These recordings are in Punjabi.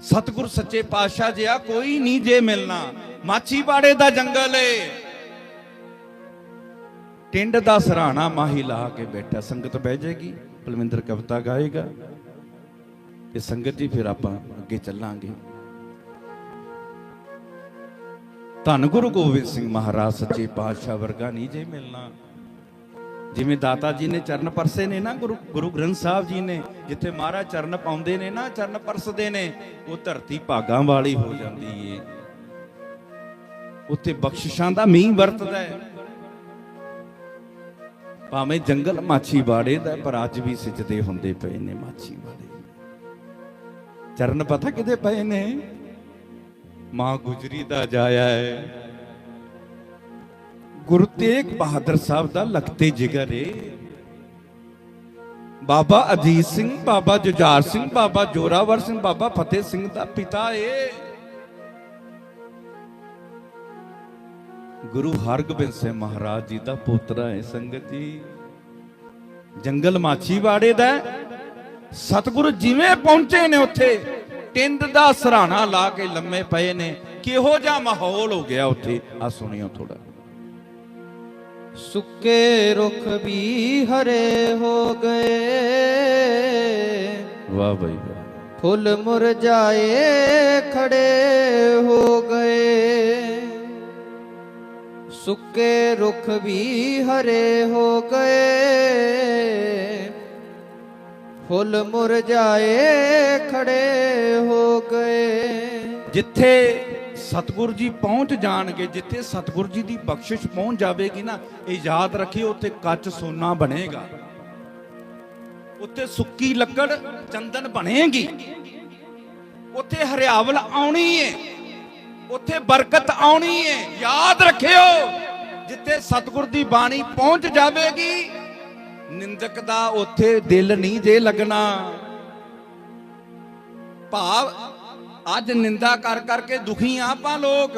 ਸਤਿਗੁਰ ਸੱਚੇ ਪਾਤਸ਼ਾਹ ਜਿਆ ਕੋਈ ਨਹੀਂ ਜੇ ਮਿਲਣਾ। ਮਾਛੀ ਦਾ ਜੰਗਲ ਏ। ਟਿੰਡ ਦਾ ਸਰਾਣਾ ਮਾਹੀ ਲਾ ਕੇ ਬੈਠਾ। ਸੰਗਤ ਬਹਿ ਜਾਏਗੀ ਬਲਵਿੰਦਰ ਕਵਿਤਾ ਗਾਏਗਾ। ਤੇ ਸੰਗਤ ਜੀ ਫਿਰ ਆਪਾਂ ਅੱਗੇ ਚੱਲਾਂਗੇ। ਧੰਨ ਗੁਰੂ ਗੋਬਿੰਦ ਸਿੰਘ ਮਹਾਰਾਜ, ਸੱਚੇ ਪਾਤਸ਼ਾਹ ਵਰਗਾ ਨਹੀਂ ਜੇ ਮਿਲਣਾ। ਜਿਵੇਂ ਦਾਤਾ ਜੀ ਨੇ ਚਰਨ ਪਰਸੇ ਨੇ ਨਾ ਗੁਰੂ ਗੁਰੂ ਗ੍ਰੰਥ ਸਾਹਿਬ ਜੀ ਨੇ, ਜਿੱਥੇ ਮਹਾਰਾਜ ਚਰਨ ਪਾਉਂਦੇ ਨੇ ਨਾ, ਚਰਨ ਪਰਸਦੇ ਨੇ, ਉਹ ਧਰਤੀ ਭਾਗਾਂ ਵਾਲੀ ਹੋ ਜਾਂਦੀ ਏ। ਉੱਥੇ ਬਖਸ਼ਿਸ਼ਾਂ ਦਾ ਮੀਂਹ ਵਰਤਦਾ ਹੈ ਭਾਵੇਂ ਜੰਗਲ ਮਾਛੀ ਬਾੜੇ ਦਾ, ਪਰ ਅੱਜ ਵੀ ਸਿਜਦੇ ਹੁੰਦੇ ਪਏ ਨੇ ਮਾਛੀ ਬਾੜੇ ਚਰਨ ਪਤਾ ਕਿਤੇ ਪਏ ਨੇ? ਮਾਂ ਗੁਜਰੀ ਦਾ ਜਾਇਆ ਹੈ ਗੁਰੂ ਤੇਗ ਬਹਾਦਰ ਸਾਹਿਬ ਦਾ ਲਖਤੇ ਜਿਗਰ ਏ। ਬਾਬਾ ਅਜੀਤ ਸਿੰਘ, ਬਾਬਾ ਜੁਝਾਰ ਸਿੰਘ, ਬਾਬਾ ਜੋਰਾਵਰ ਸਿੰਘ, ਬਾਬਾ ਫਤਿਹ ਸਿੰਘ ਦਾ ਪਿਤਾ ਏ। ਗੁਰੂ ਹਰਗੋਬਿੰਦ ਸਿੰਘ ਮਹਾਰਾਜ ਜੀ ਦਾ ਪੋਤਰਾ ਏ ਸੰਗਤ ਜੀ। ਜੰਗਲ ਮਾਛੀਵਾੜੇ ਦਾ ਸਤਿਗੁਰੂ ਜਿਵੇਂ ਪਹੁੰਚੇ ਨੇ ਉੱਥੇ ਟਿੰਦ ਦਾ ਸਰਾਣਾ ਲਾ ਕੇ ਲੰਮੇ ਪਏ ਨੇ। ਕਿਹੋ ਜਿਹਾ ਮਾਹੌਲ ਹੋ ਗਿਆ ਉੱਥੇ? ਆ ਸੁਣਿਓ ਥੋੜਾ ਸੁੱਕੇ ਰੁੱਖ ਵੀ ਹਰੇ ਹੋ ਗਏ। ਵਾਹ ਬਈ ਵਾਹ। ਫੁੱਲ ਮੁਰਝਾਏ ਖੜੇ ਹੋ ਗਏ। ਸੁੱਕੇ ਰੁੱਖ ਵੀ ਹਰੇ ਹੋ ਗਏ। ਫੁੱਲ ਮੁਰਝਾਏ ਖੜੇ ਹੋ ਗਏ। ਜਿੱਥੇ ਸਤਿਗੁਰ ਜੀ ਪਹੁੰਚ ਜਾਣਗੇ, ਜਿੱਥੇ ਸਤਿਗੁਰ ਜੀ ਦੀ ਬਖਸ਼ਿਸ਼ ਪਹੁੰਚ ਜਾਵੇਗੀ ਨਾ, ਇਹ ਯਾਦ ਰੱਖਿਓ, ਉੱਥੇ ਕੱਚ ਸੋਨਾ ਬਣੇਗਾ। ਉੱਥੇ ਸੁੱਕੀ ਲੱਕੜ ਚੰਦਨ ਬਣੇਗੀ। ਉੱਥੇ ਹਰਿਆਵਲ ਆਉਣੀ ਏ, ਉੱਥੇ ਬਰਕਤ ਆਉਣੀ ਏ। ਯਾਦ ਰੱਖਿਓ, ਜਿੱਥੇ ਸਤਿਗੁਰ ਦੀ ਬਾਣੀ ਪਹੁੰਚ ਜਾਵੇਗੀ, ਨਿੰਦਕ ਦਾ ਉੱਥੇ ਦਿਲ ਨਹੀਂ ਜੇ ਲੱਗਣਾ। ਭਾਵ ਅੱਜ ਨਿੰਦਾ ਕਰ ਕਰਕੇ ਦੁਖੀ ਆ ਆਪਾਂ ਲੋਕ।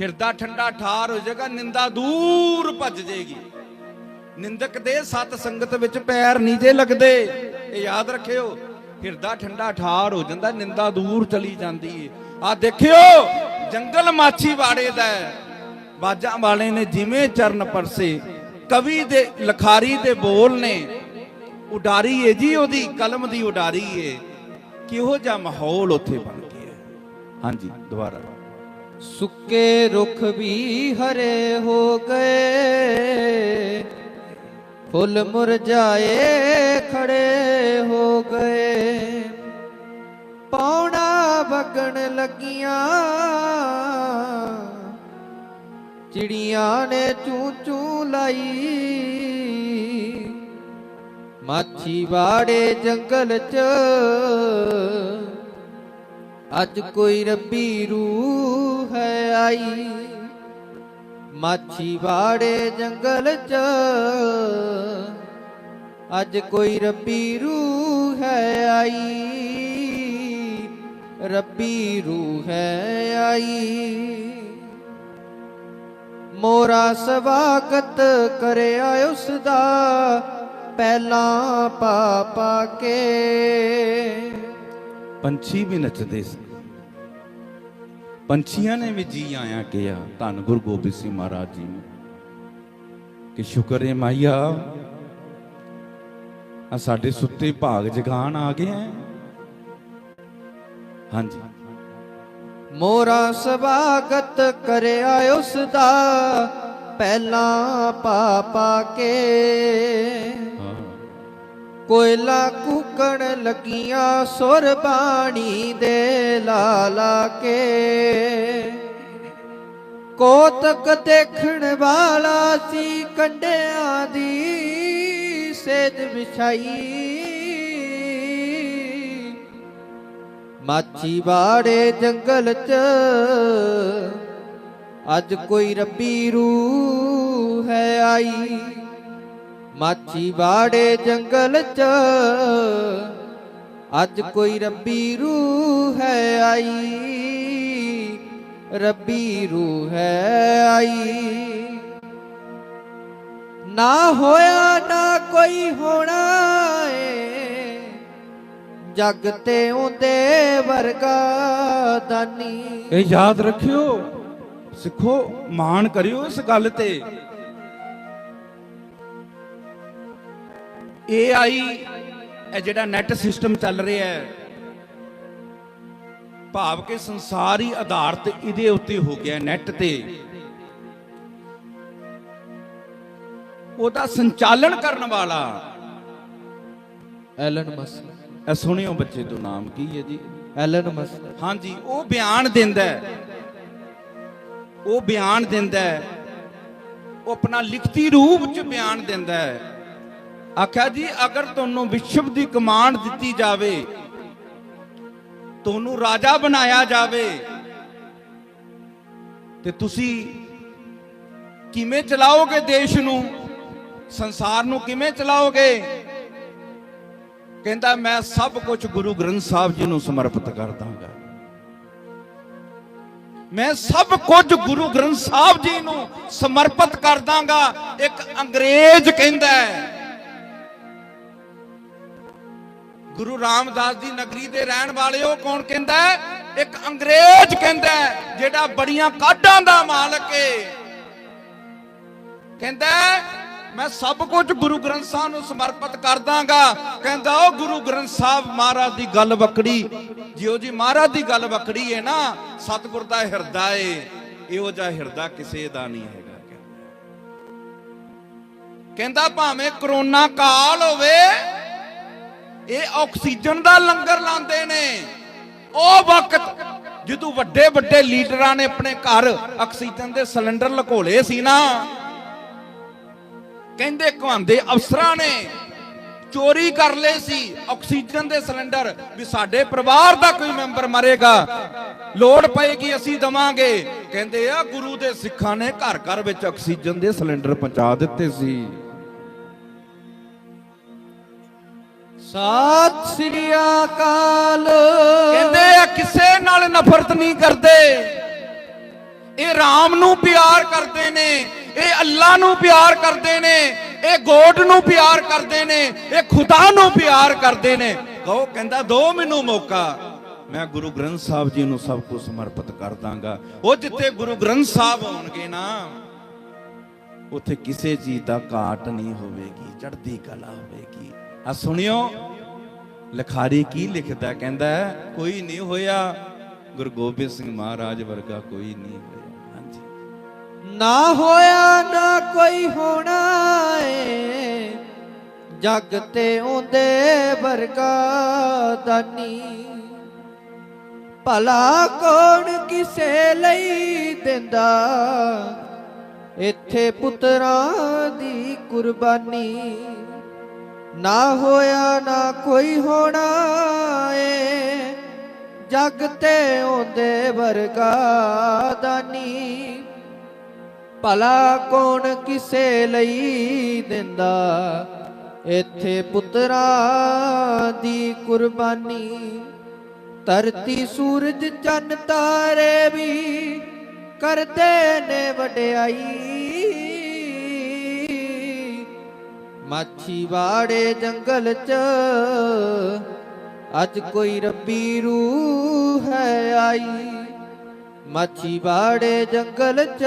ਹਿਰਦਾ ਠੰਡਾ ਠਾਰ ਹੋ ਜਾਏਗਾ, ਨਿੰਦਾ ਦੂਰ ਭੱਜ ਜਾਏਗੀ। ਨਿੰਦਕ ਦੇ ਸਤ ਸੰਗਤ ਵਿੱਚ ਪੈਰ ਨਹੀਂ ਜੇ ਲੱਗਦੇ, ਇਹ ਯਾਦ ਰੱਖਿਓ। ਹਿਰਦਾ ਠੰਡਾ ਠਾਰ ਹੋ ਜਾਂਦਾ, ਨਿੰਦਾ ਦੂਰ ਚਲੀ ਜਾਂਦੀ ਏ। ਆ ਦੇਖਿਓ, ਜੰਗਲ ਮਾਛੀ ਵਾੜੇ ਦਾ ਬਾਜਾਂ ਵਾਲੇ ਨੇ ਜਿਵੇਂ ਚਰਨ ਪਰਸੇ, ਕਵੀ ਦੇ, ਲਖਾਰੀ ਦੇ ਬੋਲ ਨੇ। ਉਡਾਰੀ ਏ ਜੀ, ਉਹਦੀ ਕਲਮ ਦੀ ਉਡਾਰੀ ਏ। ਕਿਹੋ ਜਿਹਾ ਮਾਹੌਲ ਉੱਥੇ ਬਣ ਗਿਆ? ਹਾਂਜੀ, ਦੁਬਾਰਾ। ਸੁੱਕੇ ਰੁੱਖ ਵੀ ਹਰੇ ਹੋ ਗਏ। ਫੁੱਲ ਮੁਰਝਾਏ, ਖੜੇ ਹੋ ਗਏ। ਪੌਣਾ ਵਗਣ ਲੱਗੀਆਂ। ਚਿੜੀਆਂ ਨੇ ਚੂ ਚੂ ਲਾਈ। ਮਾਛੀ ਵਾੜੇ ਜੰਗਲ ਚ। ਅੱਜ ਕੋਈ ਰੱਬੀ ਰੂਹ ਹੈ ਆਈ। ਮਾਛੀ ਵਾੜੇ ਜੰਗਲ ਚ। ਅੱਜ ਕੋਈ ਰੱਬੀ ਰੂਹ ਹੈ ਆਈ। ਰੱਬੀ ਰੂਹ ਹੈ ਆਈ। ਮੋਰਾ ਸਵਾਗਤ ਕਰਿਆ ਉਸ ਦਾ ਪਹਿਲਾਂ ਪਾ ਪਾ ਕੇ। ਪੰਛੀ ਵੀ ਨੱਚਦੇ ਸੀ। ਪੰਛੀਆਂ ਨੇ ਵੀ ਜੀ ਆਇਆ ਕਿਹਾ ਧੰਨ ਗੁਰੂ ਗੋਬਿੰਦ ਸਿੰਘ ਮਹਾਰਾਜ ਜੀ ਨੂੰ। ਕਿ ਸ਼ੁਕਰ ਹੈ ਮਾਈਆ ਆ ਸਾਡੇ ਸੁੱਤੇ ਭਾਗ ਜਗਾਨ ਆ ਗਏ ਹੈ ਹਾਂਜੀ। ਮੋਰਾ ਸਵਾਗਤ ਕਰਿਆ ਉਸ ਦਾ ਪਹਿਲਾਂ ਪਾ ਪਾ ਕੇ। ਕੋਇਲਾ ਕੂਕਣ ਲੱਗੀਆਂ ਸੁਰ ਬਾਣੀ ਦੇ ਲਾਲਾ ਕੇ। ਕੋਤਕ ਦੇਖਣ ਵਾਲਾ ਸੀ ਕੰਡਿਆਂ ਦੀ ਸੇਜ ਵਿਛਾਈ। ਮਾਛੀ ਬਾੜੇ ਜੰਗਲ ਚ ਅੱਜ ਕੋਈ ਰੱਬੀ ਰੂਹ ਹੈ ਆਈ। ਮਾਛੀ ਬਾੜੇ ਜੰਗਲ ਚ। ਅੱਜ ਕੋਈ ਰੱਬੀ ਰੂਹ ਹੈ ਆਈ। ਰੱਬੀ ਰੂਹ ਹੈ ਆਈ। ਨਾ ਹੋਇਆ, ਨਾ ਕੋਈ ਹੋਣਾ ਏ। ਜਗ ਤੇ ਉਹਦੇ ਵਰਗਾ ਦਾਨੀ। ਇਹ ਯਾਦ ਰੱਖਿਓ, ਸਿੱਖੋ, ਮਾਣ ਕਰਿਓ ਇਸ ਗੱਲ ਤੇ। AI ਇਹ ਜਿਹੜਾ ਨੈਟ ਸਿਸਟਮ ਚੱਲ ਰਿਹਾ ਹੈ ਭਾਵ ਕਿ ਸੰਸਾਰ ਹੀ ਆਧਾਰਿਤ ਇਹਦੇ ਉੱਤੇ ਹੋ ਗਿਆ ਨੈਟ ਤੇ। ਉਹਦਾ ਸੰਚਾਲਨ ਕਰਨ ਵਾਲਾ ਐਲਨ ਮਸਕ ਇਹ ਸੁਣਿਓ ਬੱਚੇ ਤੋਂ ਨਾਮ ਕੀ ਹੈ ਜੀ? ਐਲਨ ਮਸਕ ਹਾਂਜੀ ਉਹ ਬਿਆਨ ਦਿੰਦਾ ਉਹ ਬਿਆਨ ਦਿੰਦਾ ਉਹ ਆਪਣਾ ਲਿਖਤੀ ਰੂਪ ਚ ਬਿਆਨ ਦਿੰਦਾ ਹੈ। ਆਖਿਆ ਜੀ, ਅਗਰ ਤੁਹਾਨੂੰ ਵਿਸ਼ਵ ਦੀ ਕਮਾਂਡ ਦਿੱਤੀ ਜਾਵੇ, ਤੁਹਾਨੂੰ ਰਾਜਾ ਬਣਾਇਆ ਜਾਵੇ, ਤੇ ਤੁਸੀਂ ਕਿਵੇਂ ਚਲਾਓਗੇ ਦੇਸ਼ ਨੂੰ? ਸੰਸਾਰ ਨੂੰ ਕਿਵੇਂ ਚਲਾਓਗੇ? ਕਹਿੰਦਾ, ਮੈਂ ਸਭ ਕੁਝ ਗੁਰੂ ਗ੍ਰੰਥ ਸਾਹਿਬ ਜੀ ਨੂੰ ਸਮਰਪਿਤ ਕਰ ਦਾਂਗਾ ਮੈਂ ਸਭ ਕੁਝ ਗੁਰੂ ਗ੍ਰੰਥ ਸਾਹਿਬ ਜੀ ਨੂੰ ਸਮਰਪਿਤ ਕਰ ਦਾਂਗਾ ਇੱਕ ਅੰਗਰੇਜ਼ ਕਹਿੰਦਾ ਹੈ। ਗੁਰੂ ਰਾਮਦਾਸ ਦੀ ਨਗਰੀ ਦੇ ਰਹਿਣ ਵਾਲਿਓ ਕੌਣ ਕਹਿੰਦਾ ਇੱਕ ਅੰਗਰੇਜ਼ ਕਹਿੰਦਾ ਜਿਹੜਾ ਬੜੀਆਂ ਕਾਢਾਂ ਦਾ ਮਾਲਕ ਏ। ਕਹਿੰਦਾ ਮੈਂ ਸਭ ਕੁਝ ਗੁਰੂ ਗ੍ਰੰਥ ਸਾਹਿਬ ਨੂੰ ਸਮਰਪਿਤ ਕਰ ਦਾਂਗਾ ਕਹਿੰਦਾ, ਉਹ ਗੁਰੂ ਗ੍ਰੰਥ ਸਾਹਿਬ ਮਹਾਰਾਜ ਦੀ ਗੱਲ ਵਕੜੀ ਜਿਉ ਜੀ ਮਹਾਰਾਜ ਦੀ ਗੱਲ ਵਕੜੀ ਹੈ ਨਾ, ਸਤਿਗੁਰ ਦਾ ਹਿਰਦਾ ਏ। ਇਹੋ ਜਿਹਾ ਹਿਰਦਾ ਕਿਸੇ ਦਾ ਨਹੀਂ ਹੈਗਾ। ਕਹਿੰਦਾ, ਭਾਵੇਂ ਕਰੋਨਾ ਕਾਲ ਹੋਵੇ ਇਹ ਆਕਸੀਜਨ ਦਾ ਲੰਗਰ ਲਾਉਂਦੇ ਨੇ। ਉਹ ਵਕਤ ਜਦੋਂ ਵੱਡੇ ਵੱਡੇ ਲੀਡਰਾਂ ਨੇ ਆਪਣੇ ਘਰ ਆਕਸੀਜਨ ਦੇ ਸਿਲੰਡਰ ਲਕੋਲੇ ਸੀ ਨਾ, ਕਹਿੰਦੇ ਕਹਾਂਦੇ ਅਫਸਰਾਂ ਨੇ ਚੋਰੀ ਕਰ ਲਏ ਸੀ ਆਕਸੀਜਨ ਦੇ ਸਿਲੰਡਰ ਵੀ ਸਾਡੇ ਪਰਿਵਾਰ ਦਾ ਕੋਈ ਮੈਂਬਰ ਮਰੇਗਾ। ਲੋੜ ਪਏਗੀ ਅਸੀਂ ਦਵਾਂਗੇ। ਕਹਿੰਦੇ ਆ ਗੁਰੂ ਦੇ ਸਿੱਖਾਂ ਨੇ ਘਰ ਘਰ ਵਿੱਚ ਆਕਸੀਜਨ ਦੇ ਸਿਲੰਡਰ ਪਹੁੰਚਾ ਦਿੱਤੇ ਸੀ। ਸਤਿ ਸ੍ਰੀ ਅਕਾਲ। ਕਹਿੰਦੇ ਆ, ਕਿਸੇ ਨਾਲ ਨਫ਼ਰਤ ਨਹੀਂ ਕਰਦੇ। ਇਹ ਰਾਮ ਨੂੰ ਪਿਆਰ ਕਰਦੇ ਨੇ, ਇਹ ਅੱਲਾ ਨੂੰ ਪਿਆਰ ਕਰਦੇ ਨੇ, ਇਹ ਗੋਡ ਨੂੰ ਪਿਆਰ ਕਰਦੇ ਨੇ, ਇਹ ਖੁਦਾ ਨੂੰ ਪਿਆਰ ਕਰਦੇ ਨੇ। ਕਹੋ, ਕਹਿੰਦਾ, ਦੋ ਮੈਨੂੰ ਮੌਕਾ। ਮੈਂ ਗੁਰੂ ਗ੍ਰੰਥ ਸਾਹਿਬ ਜੀ ਨੂੰ ਸਭ ਕੁਝ ਸਮਰਪਿਤ ਕਰ ਦਾਂਗਾ। ਉਹ ਜਿੱਥੇ ਗੁਰੂ ਗ੍ਰੰਥ ਸਾਹਿਬ ਹੋਣਗੇ ਨਾ, ਉੱਥੇ ਕਿਸੇ ਚੀਜ਼ ਦਾ ਘਾਟ ਨਹੀਂ ਹੋਵੇਗੀ, ਚੜ੍ਹਦੀ ਕਲਾ ਹੋਵੇਗੀ। ਆ ਸੁਣਿਓ, ਲਖਾਰੀ ਕੀ ਲਿਖਦਾ ਕਹਿੰਦਾ, ਕੋਈ ਨਹੀਂ ਹੋਇਆ, ਗੁਰੂ ਗੋਬਿੰਦ ਸਿੰਘ ਮਹਾਰਾਜ ਵਰਗਾ ਕੋਈ ਨਹੀਂ ਹੋਇਆ। ਹਾਂਜੀ। ਨਾ ਹੋਇਆ, ਨਾ ਕੋਈ ਹੋਣਾ ਏ। ਜਗ ਤੇ ਉਹਦੇ ਵਰਗਾ ਦਾਨੀ। ਭਲਾ ਕੌਣ ਕਿਸੇ ਲਈ ਦਿੰਦਾ? ਇੱਥੇ ਪੁੱਤਰਾਂ ਦੀ ਕੁਰਬਾਨੀ। ਨਾ ਹੋਇਆ, ਨਾ ਕੋਈ ਹੋਣਾ ਏ। ਜਗ ਤੇ ਉਹਦੇ ਵਰਗਾ ਦਾਨੀ। ਭਲਾ ਕੌਣ ਕਿਸੇ ਲਈ ਦਿੰਦਾ? ਇੱਥੇ ਪੁੱਤਰਾ ਦੀ ਕੁਰਬਾਨੀ। ਧਰਤੀ ਸੂਰਜ ਚੰਨ ਤਾਰੇ ਵੀ ਕਰਦੇ ਨੇ ਵਡਿਆਈ। ਮਾਛੀਵਾੜੇ ਜੰਗਲ ਚ। ਅੱਜ ਕੋਈ ਰੱਬੀ ਰੂਹ ਹੈ ਆਈ। ਮਾਛੀ ਜੰਗਲ ਚ।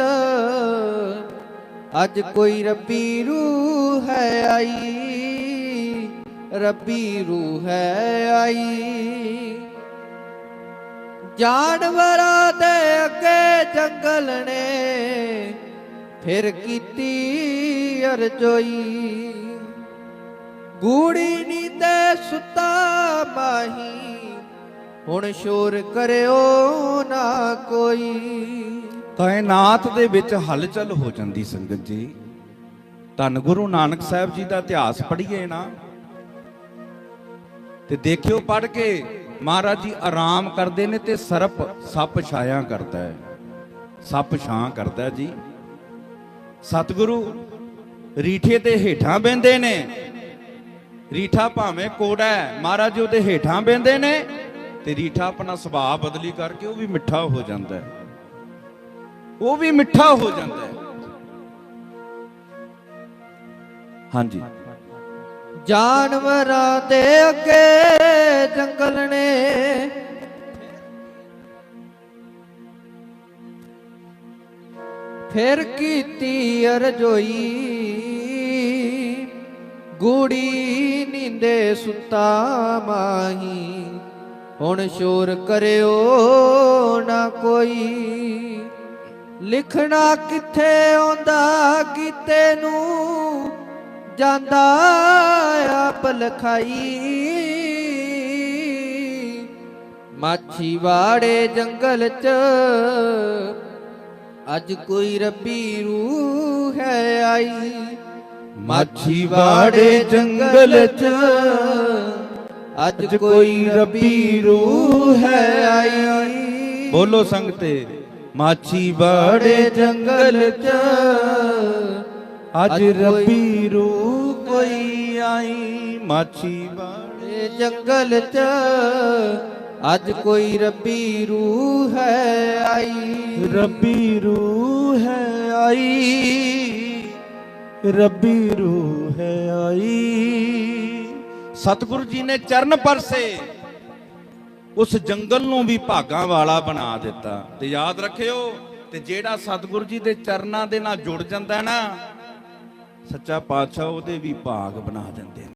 ਅੱਜ ਕੋਈ ਰੱਬੀ ਰੂਹ ਹੈ ਆਈ। ਰੱਬੀ ਰੂਹ ਹੈ ਆਈ। ਜਾਨਵਰਾਂ ਦੇ ਅੱਗੇ ਜੰਗਲ ਨੇ। ਫਿਰ ਕੀਤੀ ਅਰਜ਼ੋਈ। ਗੂੜੀ ਨੀਂਦੇ ਸੁੱਤਾ ਮਾਹੀ, ਹੁਣ ਸ਼ੋਰ ਕਰਿਓ ਨਾ ਕੋਈ। ਕਾਇਨਾਤ ਦੇ ਵਿੱਚ ਹਲਚਲ ਹੋ ਜਾਂਦੀ ਸੰਗਤ ਜੀ। ਧੰਨ ਗੁਰੂ ਨਾਨਕ ਸਾਹਿਬ ਜੀ ਦਾ ਇਤਿਹਾਸ ਪੜ੍ਹੀਏ ਨਾ। ਤੇ ਦੇਖਿਓ ਪੜ ਕੇ ਮਹਾਰਾਜ ਜੀ ਆਰਾਮ ਕਰਦੇ ਨੇ ਤੇ ਸਰਪ ਸੱਪ ਛਾਇਆ ਕਰਦਾ ਹੈ। ਸੱਪ ਛਾਂ ਕਰਦਾ ਜੀ। ਸਤਿਗੁਰੂ ਰੀਠੇ ਤੇ ਹੇਠਾਂ ਬੈੰਦੇ ਨੇ। ਰੀਠਾ ਭਾਵੇਂ ਕੋੜਾ ਹੈ, ਮਹਾਰਾਜ ਜੀ ਉਹਦੇ ਹੇਠਾਂ ਬੈੰਦੇ ਨੇ ਤੇ ਰੀਠਾ ਆਪਣਾ ਸੁਭਾਅ ਬਦਲੀ ਕਰਕੇ ਉਹ ਵੀ ਮਿੱਠਾ ਹੋ ਜਾਂਦਾ ਹੈ। ਉਹ ਵੀ ਮਿੱਠਾ ਹੋ ਜਾਂਦਾ ਹੈ। ਹਾਂਜੀ। ਜਾਨਵਰਾਂ ਦੇ ਅੱਗੇ ਜੰਗਲ ਨੇ। ਫਿਰ ਕੀਤੀ ਅਰਜੋਈ। ਗੂੜੀ ਨੀਂਦੇ ਸੁੱਤਾ ਮਾਹੀ। ਹੁਣ ਸ਼ੋਰ ਕਰਿਓ ਨਾ ਕੋਈ। ਲਿਖਣਾ ਕਿੱਥੇ ਆਉਂਦਾ ਕੀਤੇ ਨੂੰ ਜਾਂਦਾ ਆਪ ਲਖਾਈ ਮਾਛੀ ਜੰਗਲ ਚ ਅੱਜ ਕੋਈ ਰੱਬੀ ਰੂਹ ਹੈ ਆਈ। ਮਾਛੀ ਵਾੜੇ ਜੰਗਲ ਚ। ਅੱਜ ਕੋਈ ਰੱਬੀ ਰੂਹ ਹੈ ਆਈ। ਬੋਲੋ ਸੰਗਤੇ ਮਾਛੀ ਵਾੜੇ ਬਾੜੇ ਜੰਗਲ ਚ। ਅੱਜ ਰੱਬੀ ਰੂ ਕੋਈ ਆਈ। ਮਾਛੀ ਬਾੜੇ ਇਹ ਜੰਗਲ ਚ। ਅੱਜ ਕੋਈ ਰੱਬੀ ਰੂਹ ਹੈ ਆਈ। ਰੱਬੀ ਰੂ ਹੈ ਆਈ। ਰੱਬੀ ਰੂ ਹੈ ਆਈ। ਸਤਿਗੁਰੂ ਜੀ ਨੇ ਚਰਨ ਪਰਸੇ, ਉਸ ਜੰਗਲ ਨੂੰ ਵੀ ਭਾਗਾਂ ਵਾਲਾ ਬਣਾ ਦਿੱਤਾ। ਤੇ ਯਾਦ ਰੱਖਿਓ, ਤੇ ਜਿਹੜਾ ਸਤਿਗੁਰੂ ਜੀ ਦੇ ਚਰਨਾਂ ਦੇ ਨਾਲ ਜੁੜ ਜਾਂਦਾ ਨਾ, ਸੱਚਾ ਪਾਤਸ਼ਾਹ ਉਹਦੇ ਵੀ ਭਾਗ ਬਣਾ ਦਿੰਦੇ